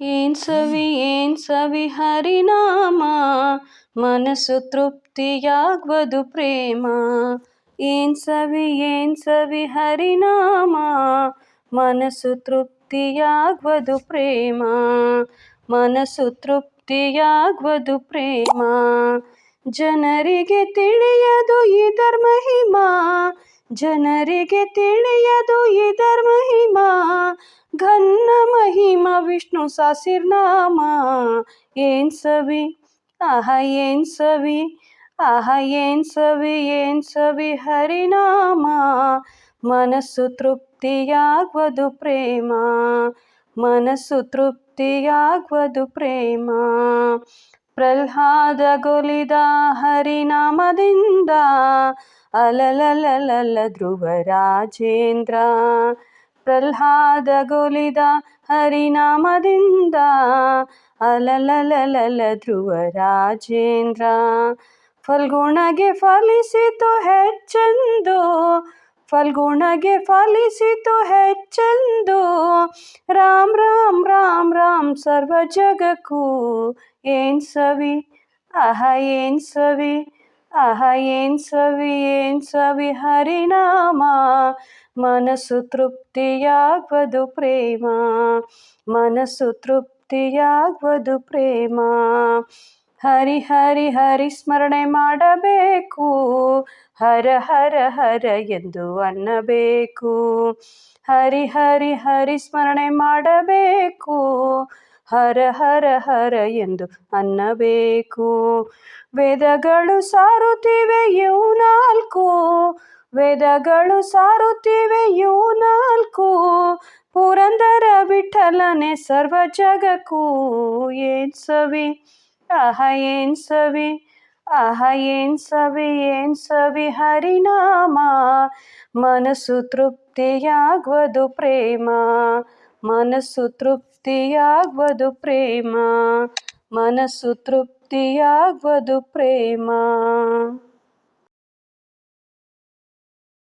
ಏನ್ ಸವಿ ಏನ್ ಸವಿ ಹರಿನಾಮ ಮನಸ್ಸು ತೃಪ್ತಿಯಾಗ್ವದು ಪ್ರೇಮ ಏನ್ ಸವಿ ಏನ್ ಸವಿ ಹರಿನಾಮ ಮನಸ್ಸು ತೃಪ್ತಿಯಾಗ್ವದು ಪ್ರೇಮ ಮನಸ್ಸು ತೃಪ್ತಿಯಾಗ್ವದು ಪ್ರೇಮ ಜನರಿಗೆ ತಿಳಿಯದು ಇದರ ಮಹಿಮಾ ಜನರಿಗೆ ತಿಳಿಯದು ಇದರ ಮಹಿಮಾ ಘನ್ನ ಮಹಿಮಾ ವಿಷ್ಣು ಸಾಸಿರ್ನಾಮ, ಏನ್ ಸವಿ? ಆಹ, ಏನ್ ಸವಿ? ಆಹ, ಏನ್ ಸವಿ? ಏನ್ ಸವಿ? ಹರಿನಾಮ, ಮನಸ್ಸು ತೃಪ್ತಿಯಾಗ್ವದು ಪ್ರೇಮ, ಮನಸ್ಸು ತೃಪ್ತಿಯಾಗ್ವದು ಪ್ರೇಮ. ಪ್ರಹ್ಲಾದ ಗೊಲಿದ ಹರಿನಾಮದಿಂದ ಅಲಲಲಲಲ ಧ್ರುವ ರಾಜೇಂದ್ರ ಪ್ರಹ್ಲಾದ ಗೊಲಿದ ಹರಿನಾಮದಿಂದ ಅಲಲಲಲಲ ಧ್ರುವ ರಾಜೇಂದ್ರ ಫಲ್ಗುಣಗೆ ಫಲಿಸಿತು ಹೆಚ್ಚೆಂದು ಫಲ್ಗುಣಗೆ ಫಲಿಸಿತು ಹೆಚ್ಚೆಂದು ರಾಮ್ ರಾಮ್ ರಾಮ್ ರಾಮ್ ಸರ್ವ ಜಗಕ್ಕೂ ಏನ್ ಸವಿ ಆಹ ಏನ್ ಸವಿ ಆಹ ಏನ್ ಸವಿ ಏನ್ ಸವಿ ಹರಿನಾಮ? ಮನಸ್ಸು ತೃಪ್ತಿಯಾಗ್ವದು ಪ್ರೇಮ. ಮನಸ್ಸು ತೃಪ್ತಿಯಾಗ್ವದು ಪ್ರೇಮ. ಹರಿ ಹರಿ ಹರಿ ಸ್ಮರಣೆ ಮಾಡಬೇಕು. ಹರ ಹರ ಹರ ಎಂದು ಅನ್ನಬೇಕು. ಹರಿ ಹರಿ ಹರಿ ಸ್ಮರಣೆ ಮಾಡಬೇಕು. ಹರ ಹರ ಹರ ಎಂದು ಅನ್ನಬೇಕು. ವೇದಗಳು ಸಾರುತ್ತಿವೆ ಇವು ನಾಲ್ಕು. ವೇದಗಳು ಸಾರುತ್ತಿವೆ ಇವು ನಾಲ್ಕು. ಪುರಂದರ ಬಿಠಲನೆ ಸರ್ವ ಜಗಕ್ಕೂ. ಏನ್ ಸವಿ? ಆಹ, ಏನ್ ಸವಿ? ಆಹ, ಏನ್ ಸವಿ? ಏನ್ ಸವಿ? ಹರಿನಾಮ. ಮನಸ್ಸು ತೃಪ್ತಿಯಾಗ್ವದು ಪ್ರೇಮ. ಮನಸ್ಸು ತೃಪ್ತಿಯಾಗ್ವದು ಪ್ರೇಮ ಮನಸ್ಸು ತೃಪ್ತಿಯಾಗ್ವದು ಪ್ರೇಮ